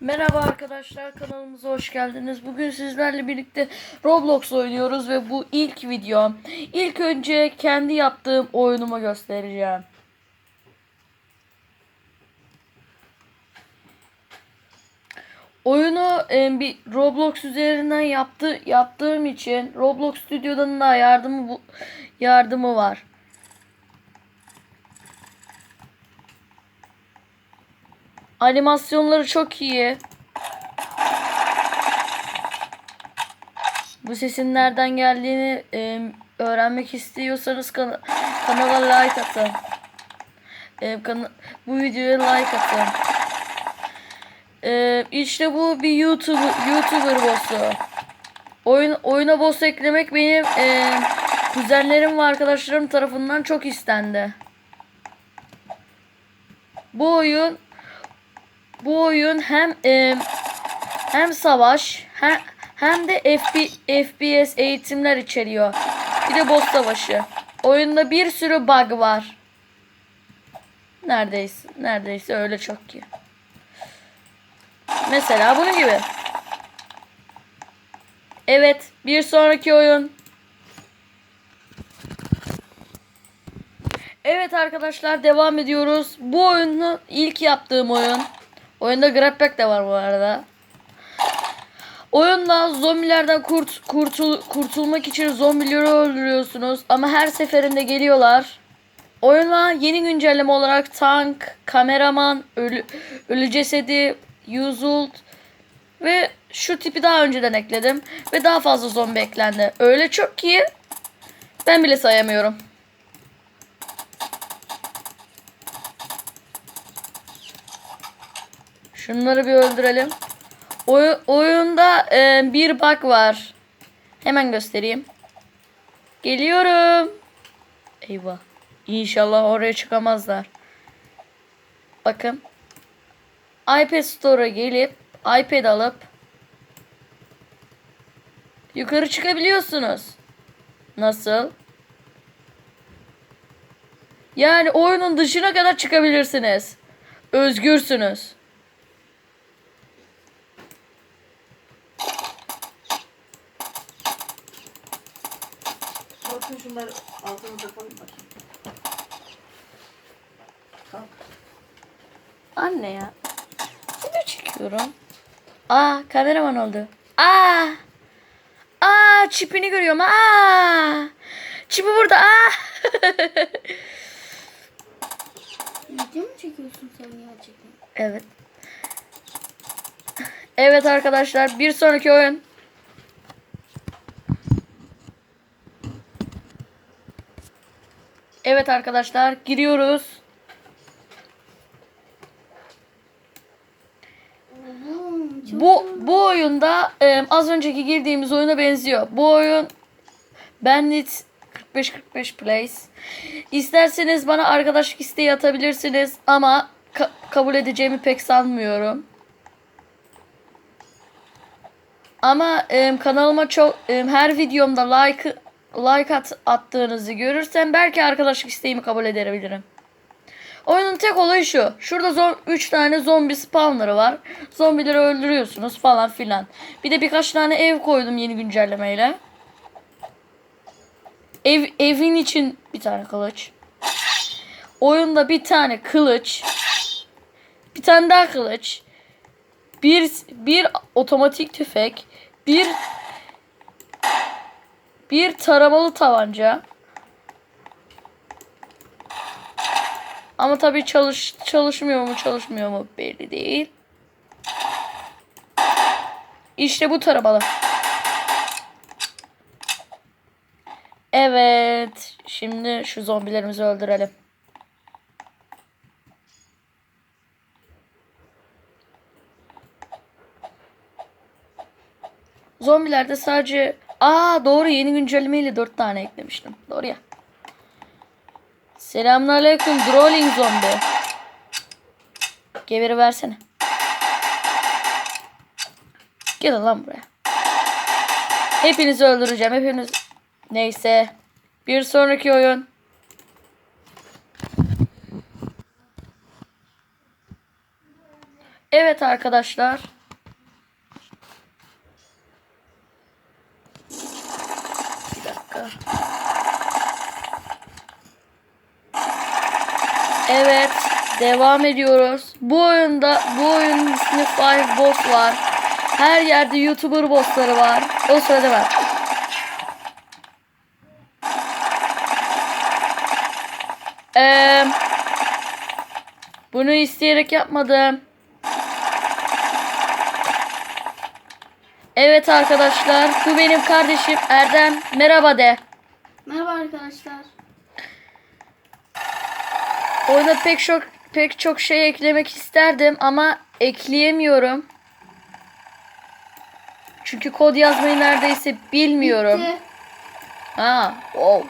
Merhaba arkadaşlar kanalımıza hoş geldiniz. Bugün sizlerle birlikte Roblox oynuyoruz ve bu ilk video. İlk önce kendi yaptığım oyunumu göstereceğim. Oyunu e, bir Roblox üzerinden yaptı, yaptığım için Roblox Studio'dan da yardımı bu, yardımı var. Animasyonları çok iyi. Bu sesin nereden geldiğini e, öğrenmek istiyorsanız kana- kanala like atın. E, kana- bu videoya like atın. E, işte bu bir YouTube YouTuber boss'u. Oyun oyuna boss eklemek benim e, kuzenlerim ve arkadaşlarım tarafından çok istendi. Bu oyun bu oyun hem e, hem savaş hem, hem de FP, FPS eğitimler içeriyor. Bir de boss savaşı. Oyunda bir sürü bug var. Neredeyse neredeyse öyle çok ki. Mesela bunun gibi. Evet, bir sonraki oyun. Evet arkadaşlar devam ediyoruz. Bu oyunu ilk yaptığım oyun. Oyunda grabpack de var bu arada. Oyunda zombilerden kurt, kurtul, kurtulmak için zombileri öldürüyorsunuz. Ama her seferinde geliyorlar. Oyuna yeni güncelleme olarak tank, kameraman, ölü, ölü cesedi, Usult ve şu tipi daha önceden ekledim. Ve daha fazla zombi eklendi. Öyle çok ki ben bile sayamıyorum. Şunları bir öldürelim. Oy- oyunda e, bir bug var. Hemen göstereyim. Geliyorum. Eyvah. İnşallah oraya çıkamazlar. Bakın. iPad Store'a gelip iPad alıp yukarı çıkabiliyorsunuz. Nasıl? Yani oyunun dışına kadar çıkabilirsiniz. Özgürsünüz. Bakın şunları altımıza koyun bakayım. Kalk. Anne ya. Video çekiyorum. Aa kameraman oldu. Aa. Aa çipini görüyorum. Aa. Çipi burada. Aa. Video mu çekiyorsun sen gerçekten? evet. Evet arkadaşlar bir sonraki oyun. Evet arkadaşlar giriyoruz. Bu bu oyunda e, az önceki girdiğimiz oyuna benziyor. Bu oyun Bandit 45 45 Place. İsterseniz bana arkadaşlık isteği atabilirsiniz ama ka- kabul edeceğimi pek sanmıyorum. Ama e, kanalıma çok e, her videomda like like at, attığınızı görürsem belki arkadaşlık isteğimi kabul edebilirim. Oyunun tek olayı şu. Şurada 3 tane zombi spawner'ı var. Zombileri öldürüyorsunuz falan filan. Bir de birkaç tane ev koydum yeni güncellemeyle. Ev evin için bir tane kılıç. Oyunda bir tane kılıç. Bir tane daha kılıç. Bir bir otomatik tüfek. Bir bir taramalı tabanca. Ama tabii çalış çalışmıyor mu çalışmıyor mu belli değil. İşte bu taramalı. Evet. Şimdi şu zombilerimizi öldürelim. Zombilerde sadece... Aa doğru yeni güncellemeyle 4 tane eklemiştim. Doğru ya. Selamünaleyküm Drolling zombi. Geveri versene. Gel lan buraya. Hepinizi öldüreceğim. Hepiniz. Neyse. Bir sonraki oyun. Evet arkadaşlar. Bir dakika. Evet, devam ediyoruz. Bu oyunda bu oyunun ismi Five Boss var. Her yerde YouTuber bossları var. O sırada var. Eee bunu isteyerek yapmadım. Evet arkadaşlar, bu benim kardeşim Erdem. Merhaba de. Merhaba arkadaşlar. Oyuna pek çok pek çok şey eklemek isterdim ama ekleyemiyorum. Çünkü kod yazmayı neredeyse bilmiyorum. Bitti. Ha, wow.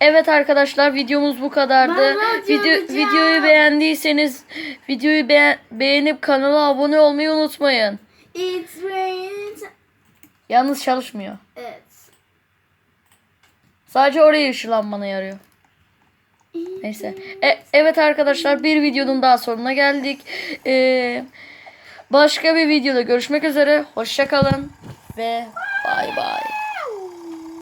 Evet arkadaşlar videomuz bu kadardı. Video, videoyu beğendiyseniz videoyu beğen- beğenip kanala abone olmayı unutmayın. It's raining. Yalnız çalışmıyor. Evet. Sadece oraya ışınlanmana yarıyor. Neyse. E, evet arkadaşlar bir videonun daha sonuna geldik. Ee, başka bir videoda görüşmek üzere. Hoşça kalın ve bay bay.